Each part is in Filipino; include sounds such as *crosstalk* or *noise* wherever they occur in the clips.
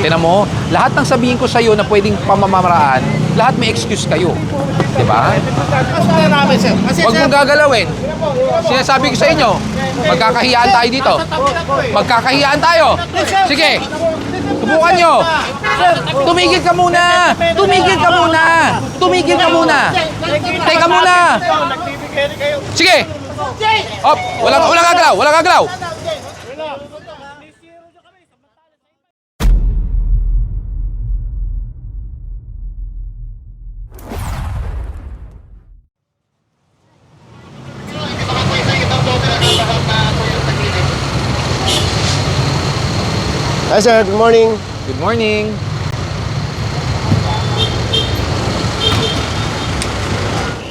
tinan mo, lahat ng sabihin ko sa'yo na pwedeng pamamaraan, lahat may excuse kayo. Di ba? Kasi Huwag mong gagalawin. Sinasabi ko sa inyo, magkakahiyaan tayo dito. Magkakahiyaan tayo. Sige, subukan nyo. Tumigil ka muna. Tumigil ka muna. Tumigil ka muna. Teka muna. Sige. Op, walang, walang gagalaw, walang gagalaw. Hi, sir. Good morning. Good morning.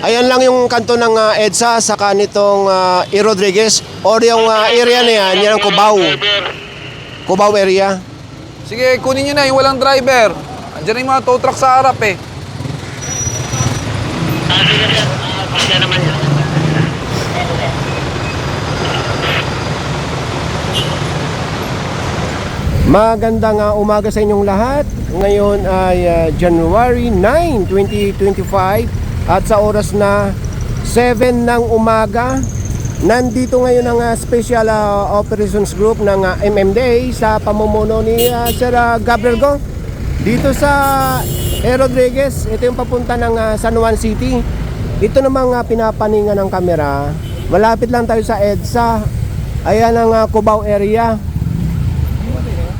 Ayan lang yung kanto ng ah, EDSA sa kanitong uh, E. Rodriguez or yung ah, area na yan, yan ang Cubao. Cubao area. Sige, kunin nyo na yung walang driver. Andiyan na yung mga tow truck sa harap eh. Magandang ah, umaga sa inyong lahat. Ngayon ay ah, January 9, 2025 at sa oras na 7 ng umaga, nandito ngayon ang ah, Special ah, Operations Group ng ah, MMDA sa pamumuno ni ah, Sir ah, Gabriel Go. Dito sa E. Rodriguez, ito yung papunta ng ah, San Juan City. Ito namang ah, pinapaninga ng kamera. Malapit lang tayo sa EDSA. Ayan ang ah, Cubao area.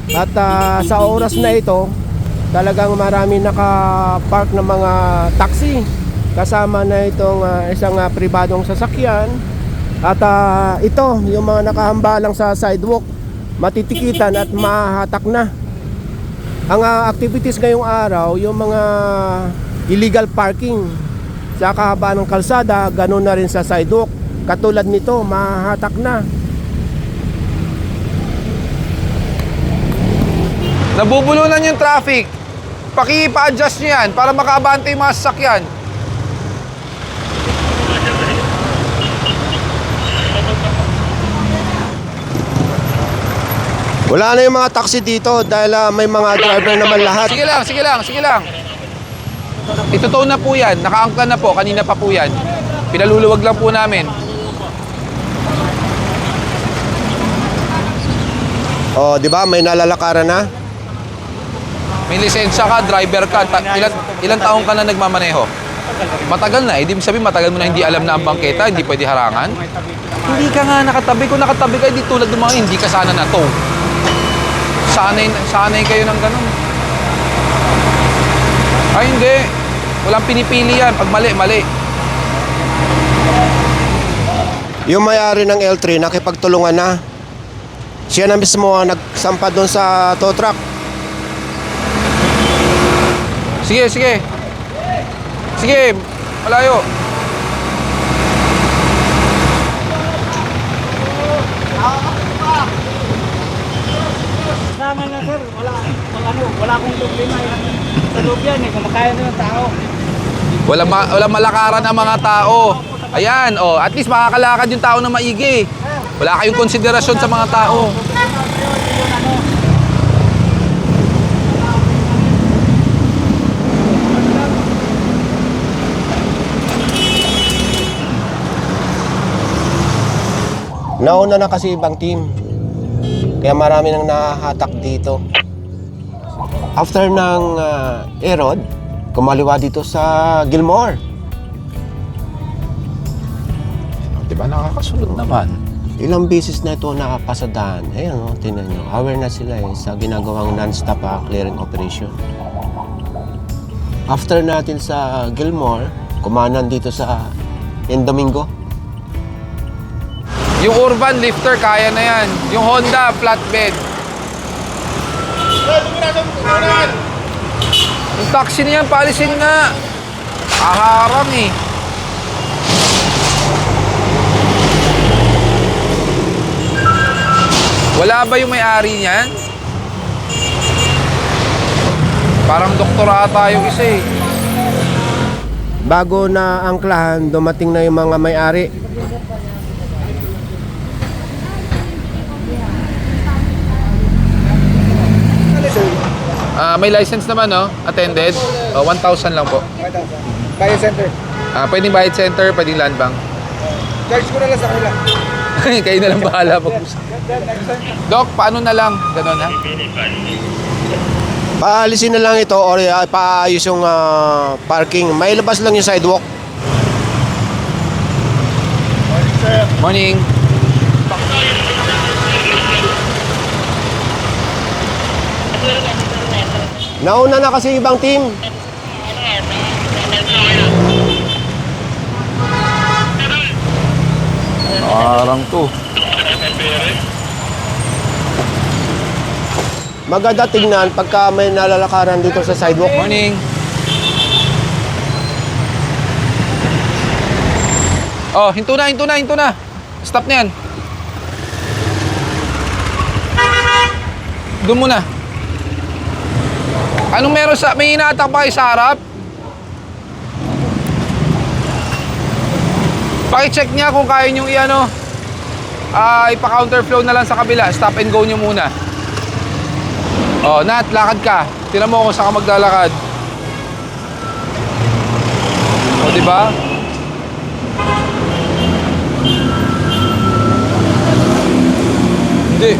At ah, sa oras na ito, talagang marami naka-park ng mga taxi. Kasama na itong ah, isang ah, pribadong sasakyan. At ah, ito, yung mga nakahambalang sa sidewalk, matitikitan at mahatak na. Ang ah, activities ngayong araw, yung mga illegal parking sa kahabaan ng kalsada, ganun na rin sa sidewalk. Katulad nito, mahatak na. Nabubulunan yung traffic. Paki-adjust nyo yan para makaabante yung mga sasakyan. Wala na yung mga taxi dito dahil ah, may mga driver naman lahat. Sige lang, sige lang, sige lang. Itutow na po yan. Nakaangkla na po. Kanina pa po yan. Pinaluluwag lang po namin. Oh, 'di ba? May nalalakaran na. May lisensya ka, driver ka. Ta- ilan, ilan taong ka na nagmamaneho? Matagal na. Eh, di sabihin matagal mo na hindi alam na ang bangketa, hindi pwede harangan. Hindi ka nga nakatabi. Kung nakatabi ka, di tulad ng mga hindi ka sana na to. Sanay, sanay kayo ng ganun. Ay, hindi. Walang pinipili yan. Pag mali, mali. Yung may-ari ng L3 nakipagtulungan na. Siya na mismo ang nagsampa doon sa tow truck. Sige, sige. Sige, malayo. Sama na sir, wala, wala, ano, wala akong problema yan. Sa loob yan eh, kumakaya na ng tao. Wala, ma- wala malakaran ang mga tao. Ayan, oh, at least makakalakad yung tao na maigi. Wala kayong konsiderasyon sa mga tao. Nauna na kasi ibang team. Kaya marami nang nahahatak dito. After ng uh, Erod, kumaliwa dito sa Gilmore. Di ba nakakasunod naman? Ilang beses na ito nakapasadaan. Ayan o, tingnan nyo. Aware na sila eh, sa ginagawang non-stop ah, clearing operation. After natin sa Gilmore, kumanan dito sa Indomingo. Yung urban lifter, kaya na yan. Yung Honda, flatbed. Yung taxi na yan, paalisin nga. Aharang eh. Wala ba yung may-ari niyan? Parang doktor ata yung isa eh. Bago na angklahan, dumating na yung mga may-ari. Ah, may license naman, no? Attended. Oh, 1,000 lang po. Kaya center. Ah, pwedeng bayad center, pwedeng land bank. Charge ko na lang sa kanila. Kayo na lang bahala po. Doc, paano na lang? Ganon ha? Paalisin na lang ito or uh, paayos yung ah, parking. May labas lang yung sidewalk. Morning. Nauna na kasi ibang team. Parang to. Maganda tingnan pagka may nalalakaran dito sa sidewalk. Morning. Oh, hinto na, hinto na, hinto na. Stop na yan. Doon muna. Anong meron sa... May inatak pa kayo sa harap? Paki-check niya kung kaya nyo i-ano. Ah, ipa-counterflow na lang sa kabila. Stop and go nyo muna. Oh, Nat, lakad ka. Tira mo kung saan ka maglalakad. O, di ba? Hindi.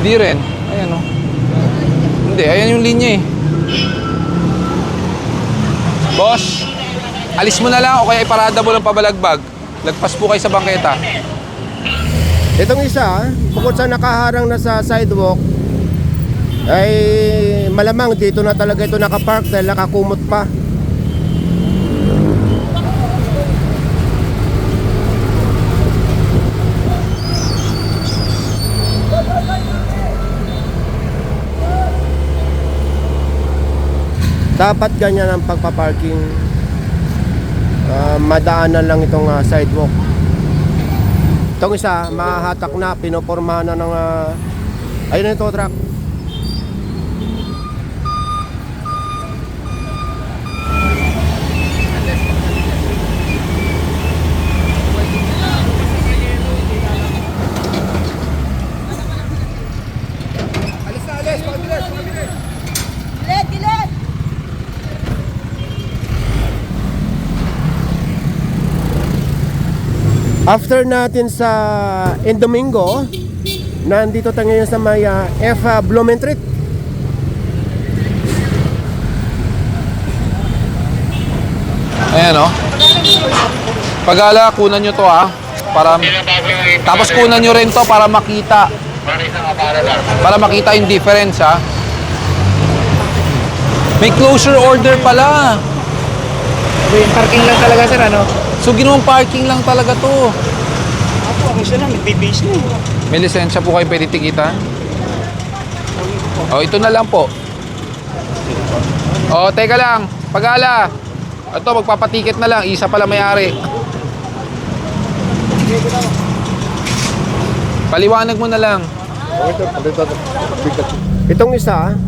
Hindi rin. Ayan o. Hindi, ayan yung linya eh. Boss, alis mo na lang o kaya iparada mo lang pabalagbag. Lagpas po kayo sa bangketa. Itong isa, bukod sa nakaharang na sa sidewalk, ay malamang dito na talaga ito nakapark dahil nakakumot pa. Dapat ganyan ang pagpaparking. Ah, madaanan lang itong ah, sidewalk. Itong isa, mahahatak na, pinopormahan na ng... Uh, ayun na ito, truck. After natin sa Indomingo, nandito tayo ngayon sa may ah, F. Uh, Blumentritt. Ayan o. Pagala, kunan nyo to ha. Para, tapos kunan nyo rin to para makita. Para makita yung difference ha. May closure order pala. Yung parking lang talaga sir, ano? So ginawang parking lang talaga to. Ako, ako siya lang, nagbibase na. eh. May lisensya po kayo pwede tikitan? O, ito na lang po. O, teka lang. Pagala. Ito, magpapatiket na lang. Isa pala may-ari. Paliwanag mo na lang. Itong isa,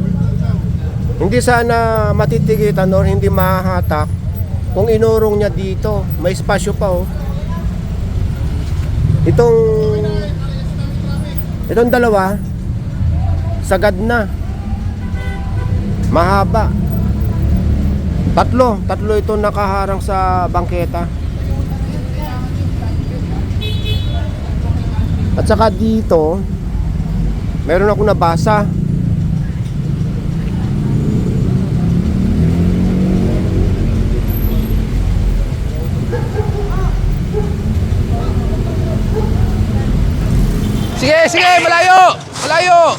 hindi sana matitigitan or hindi mahahatak kung inurong niya dito. May espasyo pa oh. Itong itong dalawa sagad na. Mahaba. Tatlo, tatlo ito nakaharang sa bangketa. At saka dito, meron ako nabasa. Sige, sige, malayo! Malayo!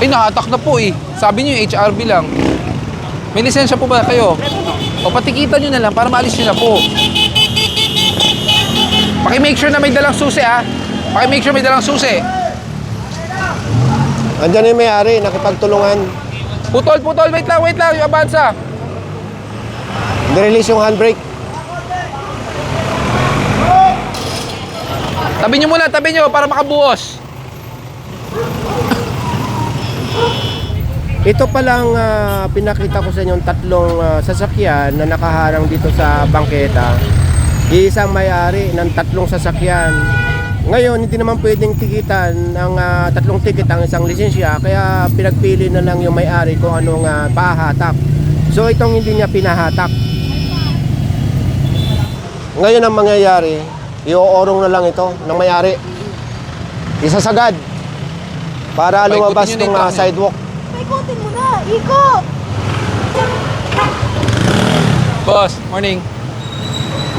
Eh, nakatak na po eh. Sabi niyo yung HRB lang. May lisensya po ba kayo? O patikitan nyo na lang para maalis nyo na po. Paki-make sure na may dalang susi ah. Paki-make sure may dalang susi. Andyan na yung may-ari, nakipagtulungan. Putol, putol, wait lang, wait lang, yung abansa. Nirelease yung handbrake. Tabi nyo muna, tabi nyo para makabuos. Ito palang ah, pinakita ko sa inyo tatlong ah, sasakyan na nakaharang dito sa bangketa. isang may-ari ng tatlong sasakyan. Ngayon, hindi naman pwedeng tikitan ng ah, tatlong ticket ang isang lisensya, kaya pinagpili na lang yung may-ari kung anong uh, pahatak. So itong hindi niya pinahatak. Ngayon ang mangyayari, iuorong na lang ito ng may-ari. Isasagad para lumabas yun itong yung ah, truck niya. sidewalk. Paikutin mo na. Ikot. Boss, morning.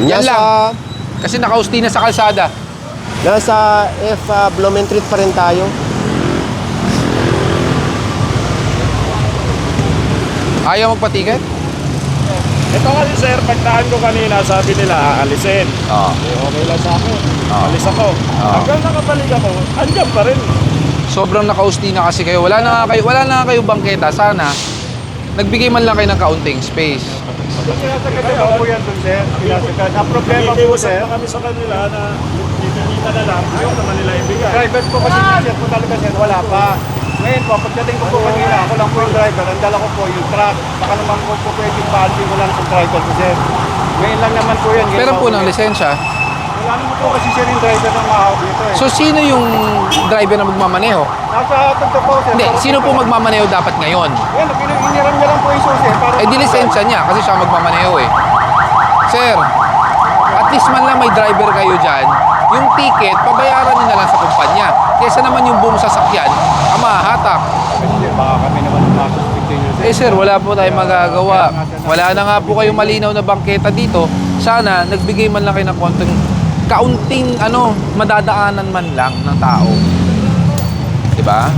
Yan Nasa, lang. Kasi nakausti na sa kalsada. Nasa F uh, Blumentritt pa rin tayo. Ayaw magpatiket? Ito kasi sir, pagdaan ko kanina, sabi nila aalisin. Oo. Eh, okay lang sa akin. Ah. Alis ako. Ah. Hanggang nakabalik ako, andyan pa rin. Sobrang nakausti na kasi kayo. Wala na nga kayo, wala na nga kayo bangketa. Sana, nagbigay man lang kayo ng kaunting space. Sinasagad ako po yan dun sir. Sinasagad. Ang problema po sir. na kami sa kanila na na lang, ayaw naman nila ibigay. Private po kasi sir po talaga sir, wala pa. Ngayon po, pagdating ko po kanina, ako lang po yung driver, ang dala ko po yung truck. Baka naman po po pwedeng paalsin ko lang sa driver ko sir. Ngayon lang naman po yan. Pero po ng lisensya. Wala naman po kasi sir yung driver ng mahawak dito eh. So, sino yung driver na magmamaneho? Nasa tugtog po sir. Hindi, Para sino po magmamaneho dapat ngayon? Yan, iniram niya lang po yung susi. Para Eh, di lisensya niya kasi siya magmamaneho eh. Sir, at least man lang may driver kayo dyan, yung ticket, pabayaran niyo na lang sa kumpanya. Kesa naman yung buong sasakyan, ang mahahatak. Hindi, baka kami naman masuspectin nyo. Eh sir, wala po tayong magagawa. Wala na nga po kayong malinaw na bangketa dito. Sana, nagbigay man lang kayo ng konting, kaunting, ano, madadaanan man lang ng tao. Diba?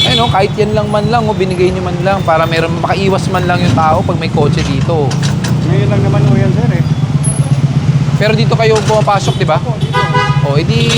Eh no, kahit yan lang man lang, oh, binigay niyo man lang para meron makaiwas man lang yung tao pag may kotse dito. Ngayon lang naman po yan sir eh. Pero dito kayo pumapasok, di ba? O, edi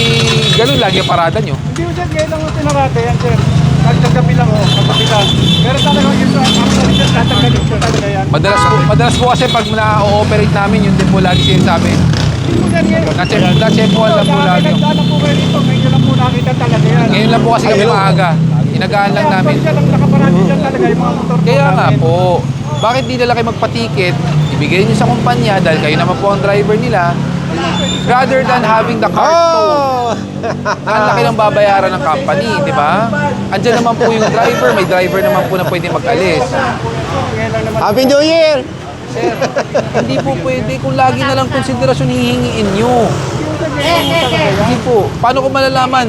ganun lagi ang parada nyo. Hindi mo sir, ngayon lang ang tinarate yan sir. Nagtagabi lang oh, katabi lang. Pero talaga yung sa actually sir, tatanggalin ko talaga yan. Madalas po, madalas po kasi pag na-ooperate namin, yun din po lagi sinasabi. Hindi mo sir, ngayon. Na-check, na-check po lang po lagi. Nagdaan po kayo rito, ngayon lang po nakita talaga yan. Ngayon lang po kasi kami maaga. Inagaan lang namin. Kaya lang nakaparati dyan talaga yung mga motor Kaya nga po, bakit di na lang kayo magpa-ticket, ibigay niyo sa kumpanya dahil kayo naman po ang driver nila, rather than having the car. Oh! Ang laki ng babayaran ng company, di ba? Andiyan naman po yung driver, may driver naman po na pwede mag-alis. Happy New Year! Sir, hindi po pwede kung lagi na lang konsiderasyon hihingiin nyo. Hindi po. Paano ko malalaman?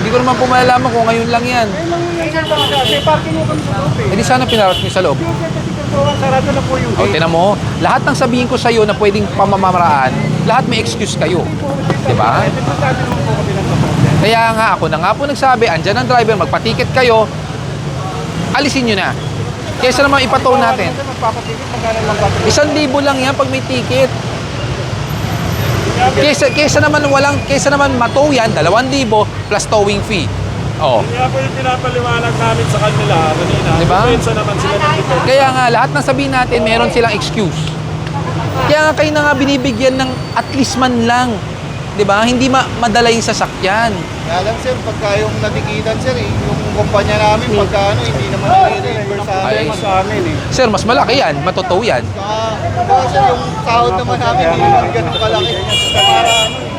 Hindi ko naman po malalaman kung ngayon lang yan. Eh. Eh di sana pinarot nyo sa loob. Kasuhan, sarado na po yung O, gate. tinan mo, lahat ng sabihin ko sa'yo na pwedeng pamamaraan, lahat may excuse kayo. Di ba? Po. Kaya nga ako na nga po nagsabi, andyan ang driver, magpa-ticket kayo, alisin nyo na. Kesa naman ipatow natin. Isang libo lang yan pag may ticket. Kesa, kesa naman walang, kesa naman matow yan, dalawang libo plus towing fee. Oh. Kaya po yung pinapaliwanag namin sa kanila kanina. Diba? Depensa naman sila ng depensa. Kaya nga, lahat ng sabihin natin, meron silang excuse. Kaya nga kayo na nga binibigyan ng at least man lang. 'Di ba? Hindi ma madala yung sasakyan. Kaya lang sir, pagka yung natikitan sir, eh, yung kumpanya namin, pagka ano, hindi naman nire-reimburse sa Ay. amin. sa amin eh. Sir, mas malaki yan. Matotow yan. Saka, diba, sir, yung sahod naman namin, hindi naman ganun kalaki. Para ano,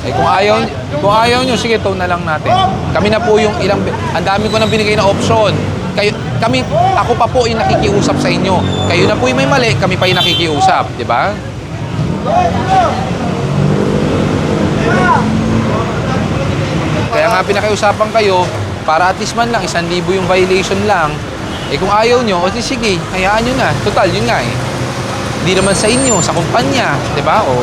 Eh kung ayaw, kung ayaw nyo, sige, tow na lang natin. Kami na po yung ilang, ang dami ko nang binigay na option. Kayo, kami, ako pa po yung nakikiusap sa inyo. Kayo na po yung may mali, kami pa yung nakikiusap. Di ba? Kaya nga pinakiusapan kayo, para at least man lang, isang libo yung violation lang. Eh kung ayaw nyo, o sige, hayaan nyo na. Total, yun nga eh. Hindi naman sa inyo, sa kumpanya. Di ba? O,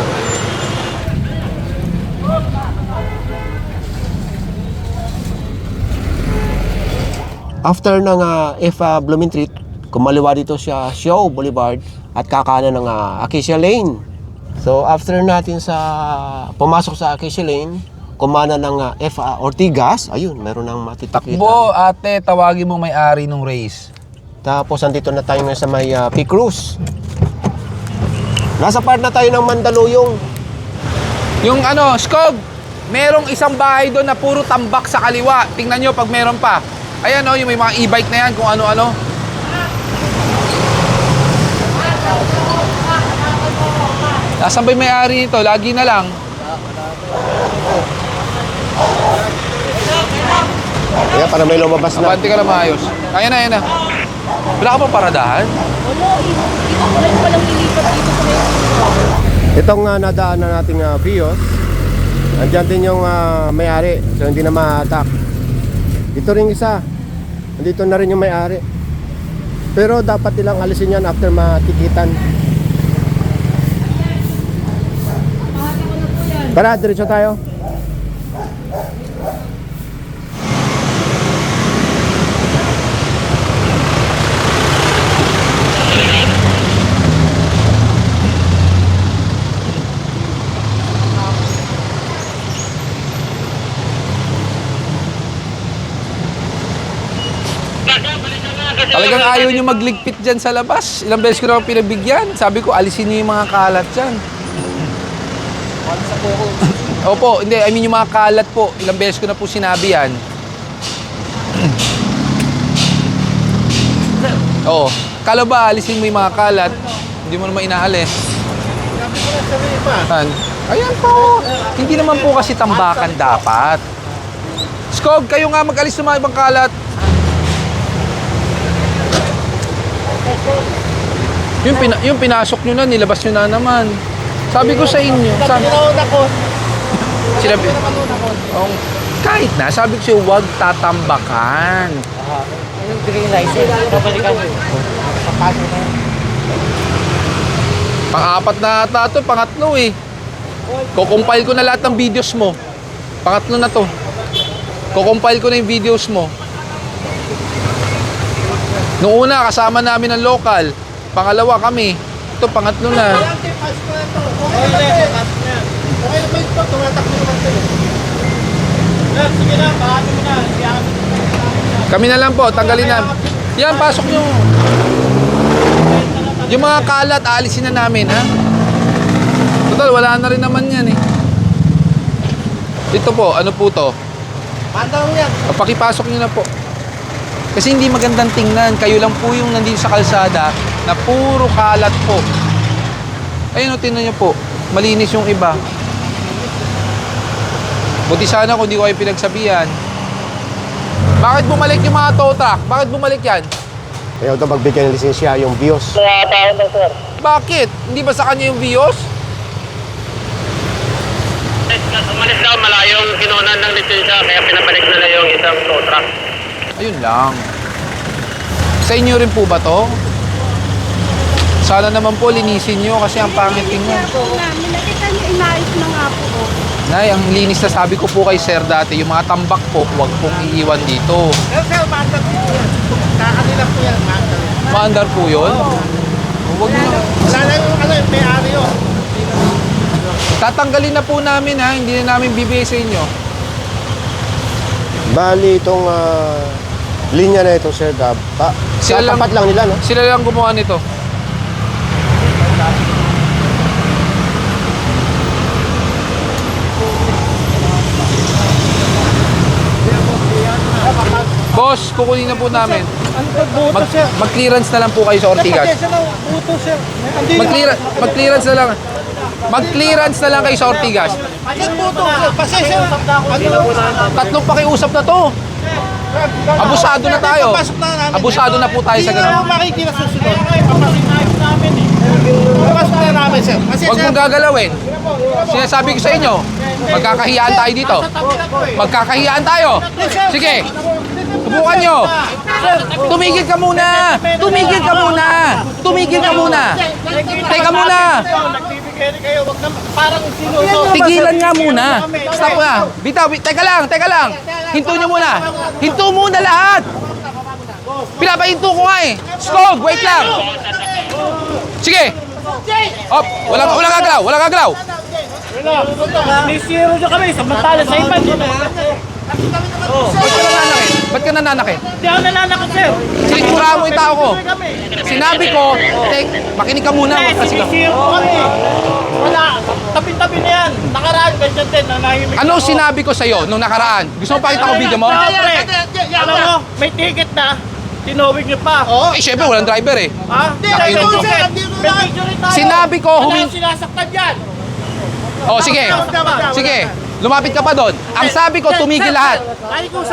After ng uh, F uh, Blumentritt, kumaliwa dito siya Show Boulevard at kakanan ng uh, Acacia Lane. So after natin sa pumasok sa Acacia Lane, kumana ng uh, F uh, Ortigas, ayun, meron nang matitikita. Takbo, ate, tawagin mo may-ari ng race. Tapos andito na tayo ngayon sa may uh, P. Cruz. Nasa part na tayo ng Mandaluyong. Yung ano, Skog, merong isang bahay doon na puro tambak sa kaliwa. Tingnan nyo pag meron pa. Ayan o, yung may mga e-bike na yan, kung ano-ano. Nasaan ba yung may-ari nito? Lagi na lang. Kaya para may lumabas na. Abante ka na maayos. Ayan na, ayan na. Wala ka pa paradahan? Wala, ito ko lang palang ilipat dito sa may Itong uh, nadaanan nating uh, Vios, andyan din yung ah, may-ari, so hindi na ma-attack. Ito rin isa, andito na rin yung may-ari. Pero dapat nilang alisin yan after matikitan. Tara, diretso tayo. Talagang ayaw nyo magligpit dyan sa labas. Ilang beses ko naman pinabigyan. Sabi ko, alisin nyo yung mga kalat dyan. Opo, hindi. I mean yung mga kalat po. Ilang beses ko na po sinabi yan. Oo. Kala ba, alisin mo yung mga kalat. Hindi mo naman inaalis. Saan? Ayan po. Hindi naman po kasi tambakan dapat. Skog, kayo nga mag-alis ng mga ibang kalat. Yung, pina- yung pinasok nyo na, nilabas nyo na naman. Sabi ko sa inyo. Sabi, *laughs* sinabi, oh, kahit na, sabi ko sa'yo, huwag tatambakan. Pang-apat na ata ito, pangatlo eh. Kukumpile ko na lahat ng videos mo. Pangatlo na to. Kukumpile ko na yung videos mo. Noong una, kasama namin ang local. Pangalawa kami. Ito, pangatlo na. Kami na lang po, tanggalin na. Yan, pasok nyo. Yung mga kalat, aalisin na namin, ha? Total, wala na rin naman yan, eh. Dito po, ano po to? Pandaw yan. Pakipasok nyo na po. Kasi hindi magandang tingnan. Kayo lang po yung nandito sa kalsada na puro kalat po. Ayun o, tingnan nyo po. Malinis yung iba. Buti sana kung di ko kayo pinagsabihan. Bakit bumalik yung mga tow truck? Bakit bumalik yan? Ayaw daw magbigay ng lisensya yung Vios. Bakit? Hindi ba sa kanya yung Vios? Umalis daw malayong kinunan ng lisensya kaya pinabalik nila yung isang tow truck. Ayun lang. Sa inyo rin po ba to? Sana naman po linisin nyo kasi ang pangit tingnan. po namin, nakita niyo, inayos na nga po. oh. Nay, ang linis na sabi ko po kay sir dati, yung mga tambak po, huwag pong iiwan dito. Pero sir, bandar po yan. Kakanila po yan, bandar. Maandar po yun. Huwag nyo na. Wala na yung ano, may-ari yun. Tatanggalin na po namin ha, hindi na namin bibigay sa inyo. Bali itong ah, linya na ito, Sir Gab. Pa, Sila lang- tapat lang nila, no? Sila lang gumawa nito. Boss, kukunin na po namin. Mag, mag-clearance na lang po kayo sa Ortigas. Mag-clearance, mag-clearance na lang. Mag-clearance na lang kayo sa Ortigas. Pasensya. Tatlong pakiusap na to. Abusado na tayo. Abusado na po tayo sa Hindi na ganun. makikita susunod. Papasok na namin, sir. Kasi Huwag sir, mong gagalawin. Sinasabi ko sa inyo, magkakahiyaan tayo dito. Magkakahiyaan tayo. Sige, subukan nyo. Tumigil ka muna. Tumigil ka muna. Tumigil ka muna. Teka muna. Rin kayo, wag na parang sinuso. Tigilan nga muna. Stop na. Bitaw, bit- teka lang, teka lang. Hinto nyo muna. Hinto muna lahat. Pinapahinto ko nga eh. Skog, wait lang. Sige. Op, walang, walang gagalaw, walang gagalaw. May zero dyan kami, samantala sa iba. Di Ba't ka nananakit? Ba't ka nananakit? ako nananakot sir. Sinisura mo yung tao ko. Sinabi ko, tek, makinig ka muna. Eh, Kasi ka. sinisiro ko kami. Wala, tabi-tabi na yan. Nakaraan, ganyan din, nanahimik Ano ako. sinabi ko sa'yo nung nakaraan? Gusto mo pakita ko video mo? Siyempre, alam mo, may ticket na. Tinawag niyo pa. Oo. Eh, syempre, walang driver eh. Ha? Hindi, Nakita ito, ko. sir, na. Sinabi ko, Wala humin... yung sinasaktan yan. Oh, sige. Sige. Lumapit ka pa doon. Ang sabi ko, tumigil lahat.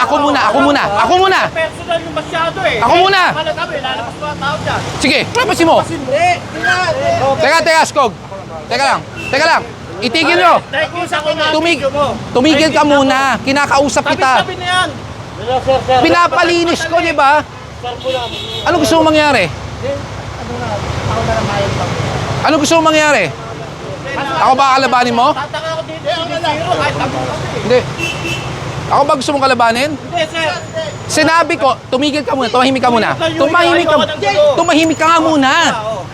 Ako muna, ako muna, ako muna. Personal yung masyado eh. Ako muna. Wala kami, lalabas mga tao dyan. Sige, lapasin mo. Teka, teka, Skog. Teka lang, teka lang. Itigil nyo. Tumig tumigil ka muna. Kinakausap kita. Tabi-tabi na yan. Pinapalinis ko, di ba? Ano gusto mong mangyari? Ano gusto mong mangyari? Ako ba kalabanin mo? Tataka ako dito. Hindi. Ako ba gusto mong kalabanin? Hindi, sir. Sinabi ko, tumigil ka muna, tumahimik ka muna. Tumahimik ka, tumahimik ka nga muna.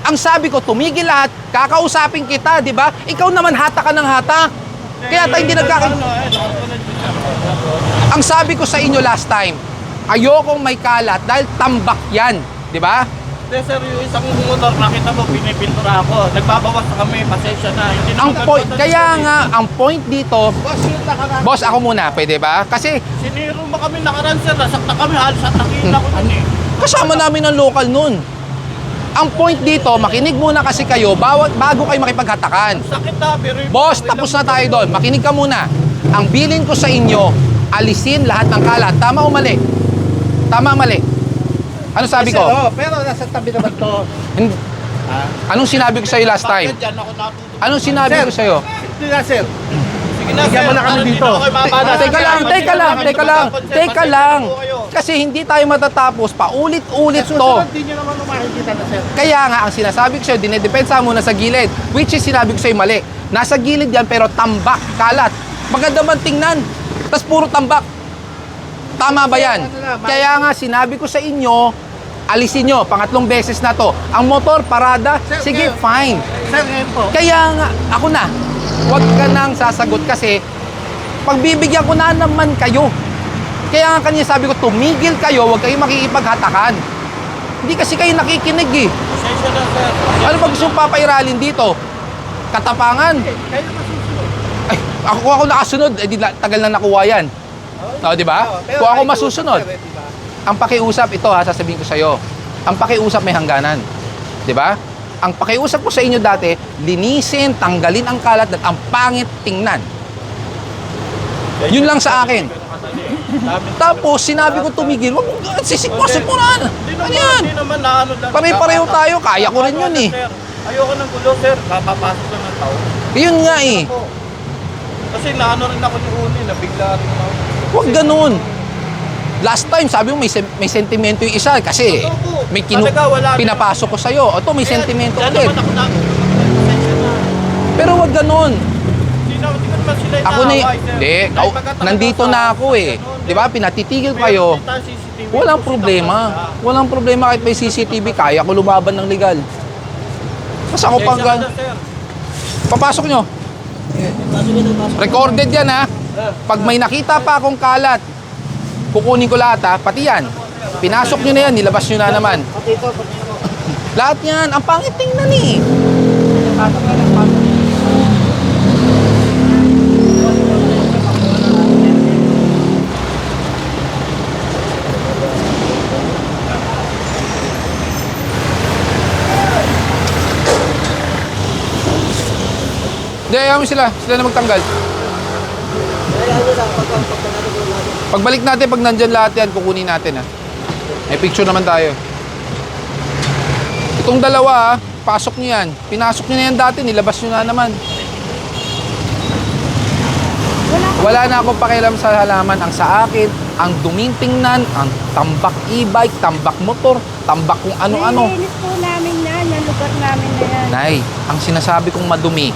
Ang sabi ko, tumigil lahat, kakausapin kita, di ba? Ikaw naman hata ka ng hata. Kaya tayo hindi nagkaka... Ang sabi ko sa inyo last time, ayokong may kalat dahil tambak yan, di ba? Hindi, sir, yung isang motor, nakita mo, pinipintura ako. Nagbabawas na kami, pasensya na. Hindi Ang naman point, kaya nga, ang point dito, boss, ako muna, pwede ba? Kasi Siniro mo kami nakaraan, sir. Nasakta kami, halos at nakita ko nun eh. kasama namin ang local nun. Ang point dito, makinig muna kasi kayo bawat, bago kayo makipaghatakan. Sakit na, pero yung- Boss, tapos na tayo doon. Makinig ka muna. Ang bilin ko sa inyo, alisin lahat ng kalat. Tama o mali? Tama o mali? Ano sabi ko? Oo, pero nasa tabi naman to. Hin- Anong sinabi ko sa iyo last time? Bakit dyan ako natutunan? Anong sinabi Sir. ko sa iyo? Hindi na, sir. Sige na, Bigyan mo na kami Ano, dito. ako ibabala? Teka lang, Sige, teka lang, kami teka lang, tumatapon, sir. teka Pasensya lang. po kayo. Kasi hindi tayo matatapos, paulit-ulit to. Susunod, di nyo naman makikita na, sir. Kaya nga, ang sinasabi ko sa'yo, dinedepensa mo na sa gilid. Which is sinabi ko sa'yo mali. Nasa gilid yan, pero tambak, kalat. Maganda man tingnan. Tapos puro tambak. Tama ba yan? Kaya nga, sinabi ko sa inyo, alisin nyo, pangatlong beses na to. Ang motor, parada, sige, fine. Sir, ngayon po. Kaya nga, ako na, huwag ka nang sasagot kasi pagbibigyan ko na naman kayo. Kaya nga kanina sabi ko, tumigil kayo, huwag kayong makikipaghatakan. Hindi kasi kayo nakikinig eh. Ano ba gusto mong papairalin dito? Katapangan? Ay, ako ako nakasunod, eh, di, tagal na nakuha yan. O, di ba? Kung ako masusunod, ang pakiusap, ito ha, sasabihin ko sa'yo, ang pakiusap may hangganan. Di ba? Ang pakiusap ko sa inyo dati, linisin, tanggalin ang kalat at ang pangit tingnan. Yun lang sa akin. Tapos, sinabi ko tumigil, wag mo, sisikwasin mo na. Ano yan? Pare-pareho tayo, kaya ko rin yun eh. Ayoko ng gulo, sir. Kapapasok lang ng tao. Yun nga eh. Kasi naano rin ako ni Uni, nabigla rin ako. Huwag ganun. Last time, sabi mo may, sen- may sentimento yung isa kasi may kinu- wala pinapasok ko sa'yo. O to, may Kaya, sentimento dyan ulit. naman ako na. Pasensya na. Pero huwag ganun. Hindi na, hindi ko naman sila Ako na, inaaway, sir. hindi, Dahil kau- pagkatapos nandito sa- na ako eh. ganun, Di ba? Pinatitigil Pero kayo. CCTV. Walang problema. Walang problema kahit may CCTV. Kaya ko lumaban ng legal. Mas ako pang Pasensya na, sir. Papasok nyo. Recorded yan ha. Pag may nakita pa akong kalat, kukunin ko lahat ha. Pati yan. Pinasok nyo na yan, nilabas nyo na naman. *laughs* Lahat yan. Ang pangit tingnan eh. Hindi, ayaw mo sila. Sila na magtanggal. Pagbalik natin, pag nandyan lahat yan, kukunin natin ha. May picture naman tayo. Itong dalawa ha, pasok nyo yan. Pinasok nyo na yan dati, nilabas nyo na naman. Wala na akong pakialam sa halaman. Ang sa akin, ang duming tingnan, ang tambak e-bike, tambak motor, tambak kung ano-ano. Nilinis po namin yan, yung lugar namin na yan. Nay, ang sinasabi kong madumi,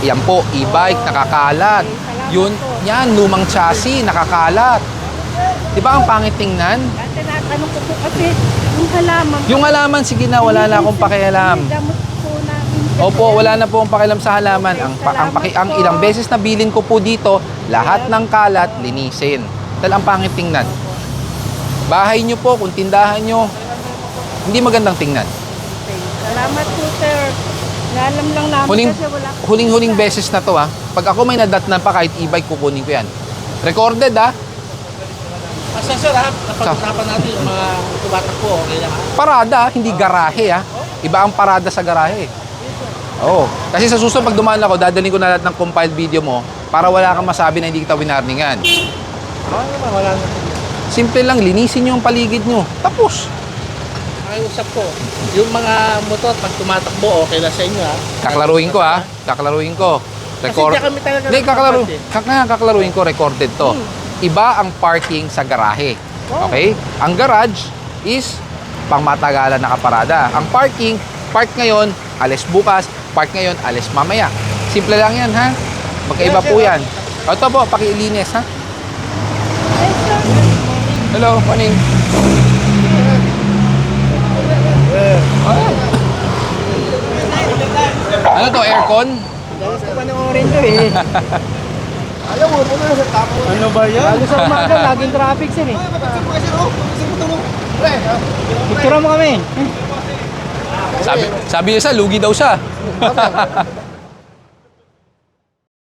yan po, e-bike, nakakalat. Okay, Yun, yan, lumang chassis, nakakalat. Di ba ang pangit tingnan? At tinatanong ko po kasi yung halaman. Yung halaman, sige na, wala na akong pakialam. Gamot po namin. Opo, wala na po akong pakialam sa halaman. Ang, pa- ang, paki, ang ilang beses na bilin ko po dito, lahat ng kalat, linisin. Dahil ang pangit tingnan. Bahay nyo po, kung tindahan nyo, hindi magandang tingnan. Salamat po, sir. Nalam lang namin Huling, kasi wala huling-huling beses na to ha. Pag ako may nadatnan pa kahit e-bike, kukunin ko yan. Recorded ha. Asa sir ha, napag-usapan natin yung mga tumatakbo, okay lang ha? Parada, hindi garahe ah. Iba ang parada sa garahe. Oo. Kasi sa susunod pag dumaan ako, dadalhin ko na lahat ng compiled video mo para wala kang masabi na hindi kita winarningan. Simple lang, linisin nyo ang paligid nyo. Tapos. Pakiusap ko, yung mga motor pag tumatakbo, okay lang sa inyo ha? Kaklaruin ko ha. Kaklaruin ko. Record. Kasi kami talaga Hindi, kaklaro. Kak nga, kaklaruin ko, recorded to. Iba ang parking sa garahe. Okay? Ang garage is pang matagalan nakaparada. Ang parking, park ngayon, alis bukas, park ngayon, alis mamaya. Simple lang yan, ha? Magkaiba po yan. O, Ito po, pakiilinis, ha? Hello, morning. Ah. Ano to, aircon? *laughs* Ano ba yan? Lalo sa umaga, *laughs* laging traffic sir eh. Picture mo kami. Sabi, sabi niya sa, lugi daw siya. *laughs*